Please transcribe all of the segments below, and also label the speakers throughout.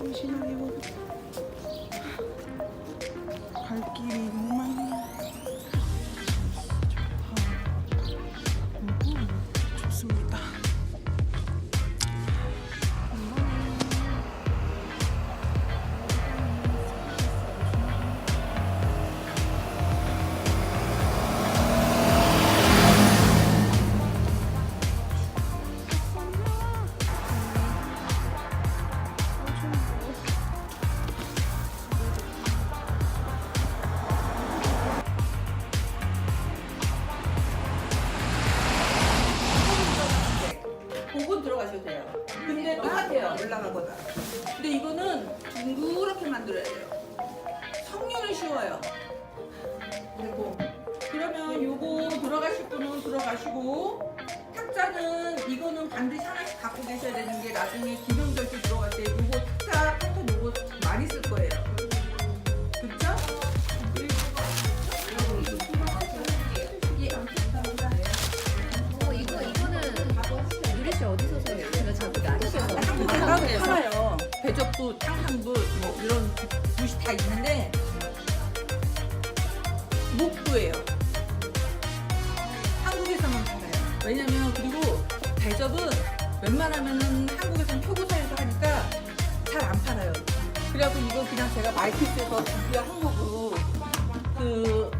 Speaker 1: 정신이 오고 갈 길이 너무 많네. 좋다. 음, 좋습니다.
Speaker 2: 성류는 쉬워요. 그리고 그러면 요거 들어가실 분은 들어가시고 탁자는 이거는 반드시 하나씩 갖고 계셔야 되는 게 나중에 기존 결제 들어갈 때 요거 탁자 패턴 요거 많이 쓸 거예요. 그렇죠?
Speaker 3: 어, 이거 이거는 유리 씨 어디서 사요? 제가 자꾸 나르셔서
Speaker 2: 한국에 팔아요. 배적부, 탕탕부 뭐 이런 붓이 다 있는데 목부예요. 한국에서만 팔아요. 왜냐면 그리고 대접은 웬만하면은 한국에서는 표고사에서 하니까 잘 안 팔아요. 그래갖고 이거 그냥 제가 마이키스에서 준비한 거고 그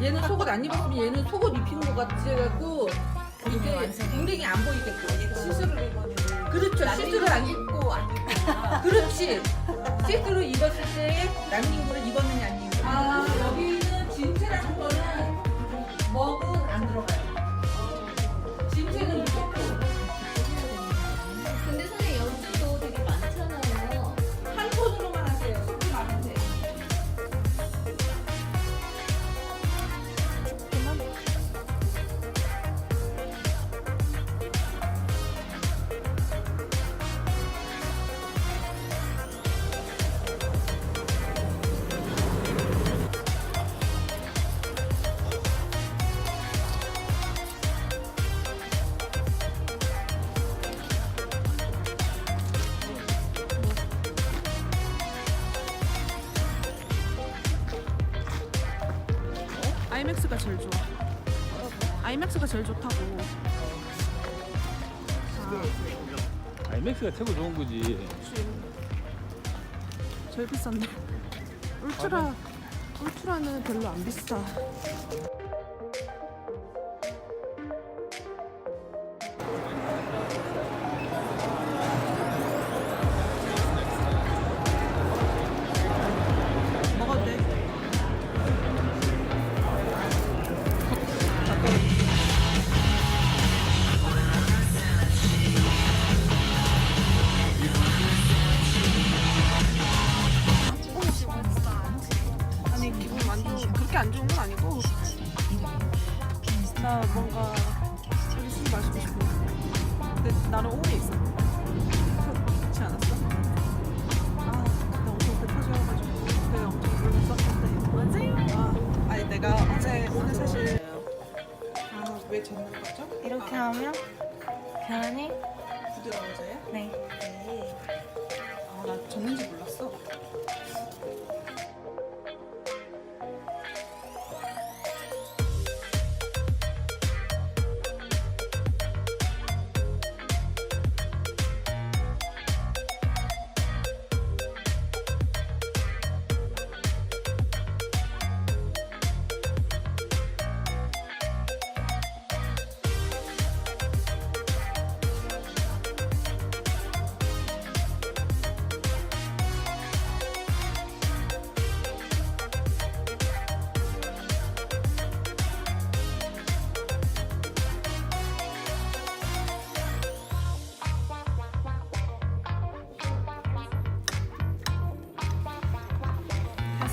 Speaker 2: 얘는 속옷 안 입었으면 얘는 속옷 입힌 것 같이 해갖고 이게 웅댕이 안 보이게끔 시스루를 그렇죠 시스루 안 입고 안 그렇지. 시스루 입었을 때 남긴 거를 입었느냐 안 입었느냐. 아 여기는 진채라는 거는 먹은 안 들어가요
Speaker 1: 아이맥스가 제일 좋아. 아이맥스가 제일 좋다고.
Speaker 4: 아이맥스가 최고 좋은 거지.
Speaker 1: 제일 비싼데. 울트라 울트라는 별로 안 비싸. 나는 오해 있어. 그렇지 않았어? 아, 그때 엄청 배 터져가지고 그때 엄청 놀랐었는데. 맞아요. 아, 아니 내가 어제 오늘 사실 아 왜 젖는 거죠?
Speaker 5: 이렇게 하면 계란이
Speaker 2: 부드러워져요?
Speaker 5: 네
Speaker 2: 네. 아 나 젖는지 몰랐어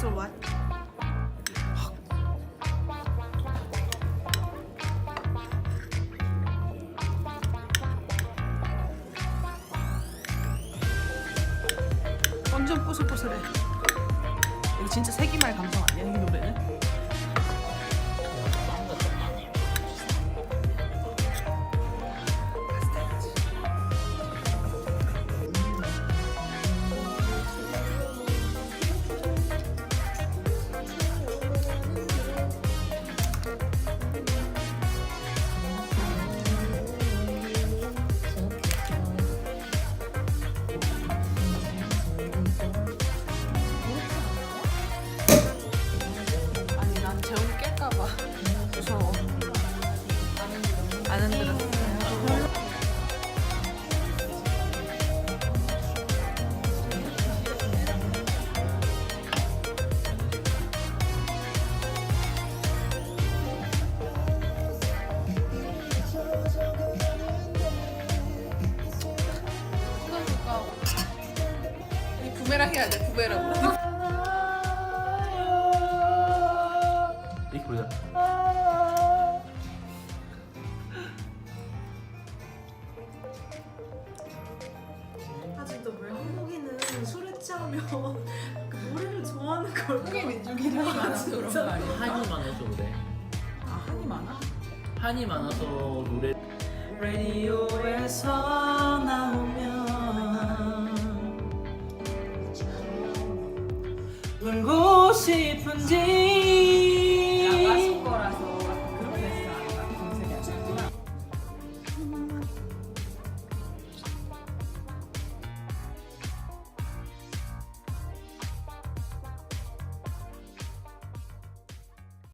Speaker 1: 해서 what? 완전 뽀슬뽀슬해. 이거 진짜 세기말 감성 아니야 이 노래는?
Speaker 4: 이렇게 부르자.
Speaker 1: 아 진짜 왜 한국인은 술에 취하면 그 노래를 좋아하는 걸 한국의 민족이라
Speaker 3: 많아서 그런 거 아니야?
Speaker 4: 한이 많아서 그래.
Speaker 1: 아 한이 많아?
Speaker 4: 한이 많아서 노래. 라디오에서 울고 싶은지